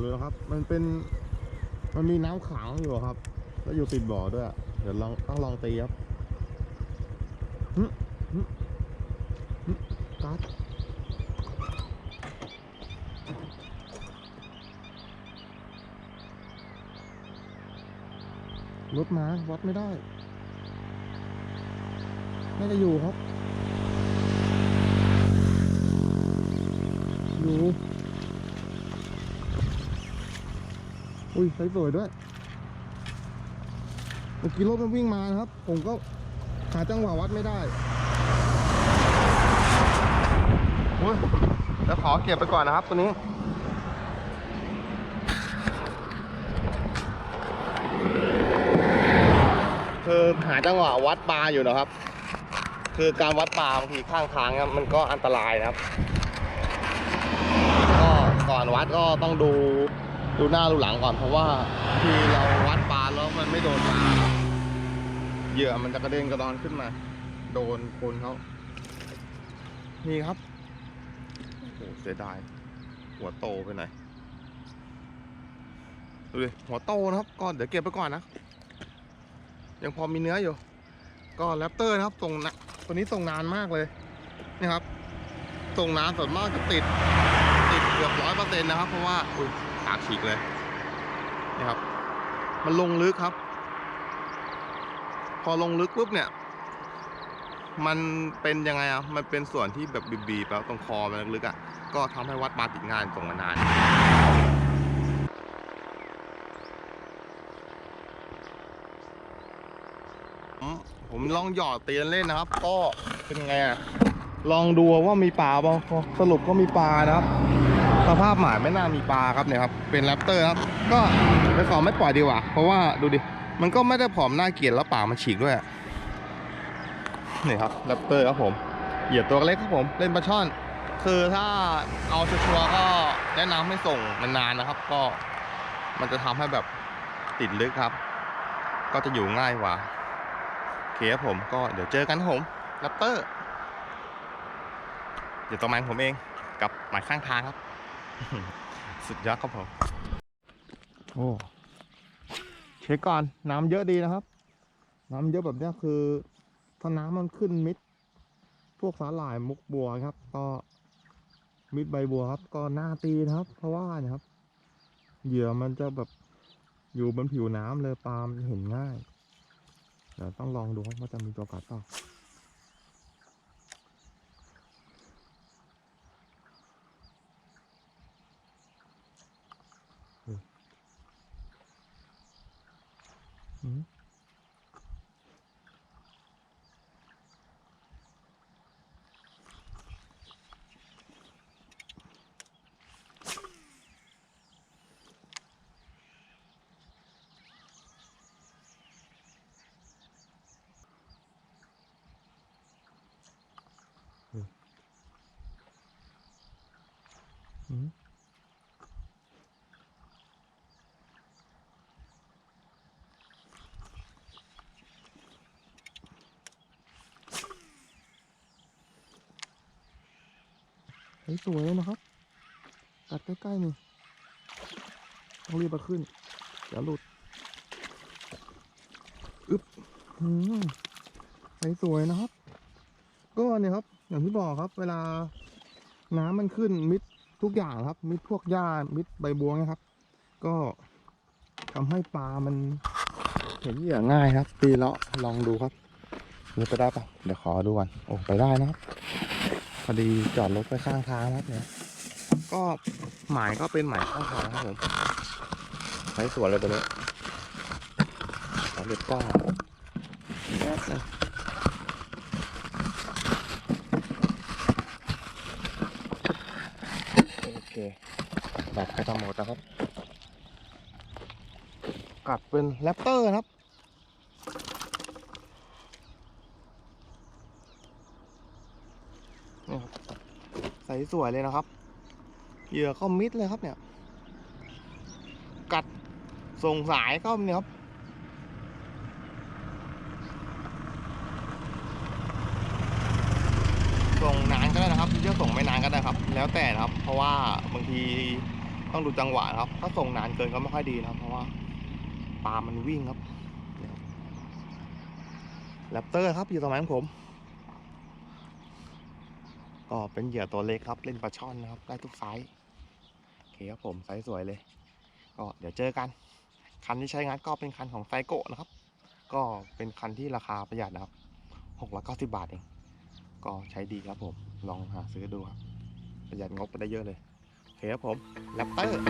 เปล่าเลยนะครับ มันเป็น มันมีน้ำขังอยู่ครับ แล้วอยู่ติดบ่อด้วย เดี๋ยวลองต้องลองตีครับหึหึหึกัดรถมาวัดไม่ได้ไม่ได้อยู่ครับ อยู่ อุ้ยใส่สวยด้วย เมื่อกี้รถมันวิ่งมานะครับ ผมก็หาจังหวะวัดไม่ได้โอ้ยแล้วขอเก็บไปก่อนนะครับตัวนี้คือหาจังหวะวัดปลาอยู่นะครับ คือการวัดปลาบางทีข้างทางครับมันก็อันตรายนะครับ ก็ก่อนวัดก็ต้องดู ดูหน้าดูหลังก่อนเพราะว่าที่เราวัดปลาแล้วมันไม่โดนปลาเหยื่อมันจะกระเด็นกระดอนขึ้นมา โดนคนเขานี่ครับโอ้โหเสียดาย หัวโตไปไหนดูดิหัวโตนะครับก็เดี๋ยวเก็บไปก่อนนะ ยังพอมีเนื้ออยู่ ก็แรปเตอร์นะครับส่งนะตัวนี้ส่งนานมากเลยนี่ครับส่งนานส่วนมากจะติด ติดเกือบร้อยเปอร์เซ็นต์นะครับ เพราะว่าอุ้ย ปาฉีกเลยนี่ครับ มันลงลึกครับ พอลงลึกปุ๊บเนี่ย มันเป็นยังไงอะมันเป็นส่วนที่แบบบีบๆแล้วตรงคอมันลึกอะก็ทำให้วัดปลาติดงานส่งมานานผมผมลองหยอดตียนเล่นนะครับ ก็เป็นไงอะลองดูว่ามีปลาบ้างสรุปก็มีปลานะครับ สภาพหมายไม่น่ามีปลาครับเนี่ยครับ เป็นแรปเตอร์ครับ ก็ไปขอไม่ปล่อยดีกว่า เพราะว่าดูดิ มันก็ไม่ได้ผอมน่าเกลียดแล้วปากมันฉีกด้วย นี่ครับแรปเตอร์ครับผม เหยื่อตัวเล็กครับผม เล่นปลาช่อน คือถ้าเอาชัวร์ก็แนะนำให้ส่งนานๆนะครับ ก็มันจะทำให้แบบติดลึกครับ ก็จะอยู่ง่ายกว่าโอเคครับผมก็เดี๋ยวเจอกันครับผมแรปเตอร์เดี๋ยวต่อมาผมเองกับหมายข้างทางครับ สุดยอดครับผม โอ้ เช็คก่อน น้ำเยอะดีนะครับ น้ำเยอะแบบนี้คือ ถ้าน้ำมันขึ้นมิด พวกสาหร่ายมุกบัวครับ ก็มิดใบบัวครับ ก็หน้าตีนะครับ เพราะว่าเนี่ยครับ เหยื่อมันจะแบบอยู่บนผิวน้ำเลยปลามเห็นง่ายเดี๋ยวต้องลองดูครับว่าจะมีตัวกัดเปล่า อืมอืมเฮ้ย สวยเลยนะครับกัดใกล้ๆนี่ต้องรีบมาขึ้นเดี๋ยวหลุดอึ๊บอืมสสวยนะครับ ก็เนี่ยครับ อย่างที่บอกครับ เวลาน้ำมันขึ้นมิดทุกอย่างครับ มิดพวกหญ้ามิดใบบัวนะครับ ก็ทำให้ปลามัน เห็นเหยื่อง่ายครับ ตีเลาะลองดูครับนี่ไปได้ปะเดี๋ยวขอดูก่อนโอ้ไปได้นะครับ อดีจอดรถไปข้างทางนะครับเนี่ย ก็หมายก็เป็นหมายข้างทางครับผมใช้สวนเลยตัวนี้สามเด็ดเก้าแป๊บนึงโอเคดับไปทั้งหมดนะครับกัดเป็นแรปเตอร์นะครับ นี่ครับใสสวยเลยนะครับ เหยื่อก็มิดเลยครับเนี่ย กัดส่งสายก็เนี่ยครับส่งนานก็ได้นะครับจะส่งไม่นานก็ได้ครับ แล้วแต่นะครับ เพราะว่าบางทีต้องดูจังหวะนะครับ ถ้าส่งนานเกินก็ไม่ค่อยดีนะครับ เพราะว่าปลามันวิ่งครับแรปเตอร์ครับอยู่ตรงนั้นผม ก็เป็นเหยื่อตัวเล็กครับเล่นปลาช่อนนะครับได้ทุกไซส์โอเคครับผมไซส์สวยเลย ก็เดี๋ยวเจอกัน คันที่ใช้งานก็เป็นคันของไซโกะนะครับ ก็เป็นคันที่ราคาประหยัดนะครับหกร้อยเก้าสิบบาทเอง ก็ใช้ดีครับผมลองหาซื้อดูครับประหยัดงบไปได้เยอะเลยโอเคครับผมแรปเตอร์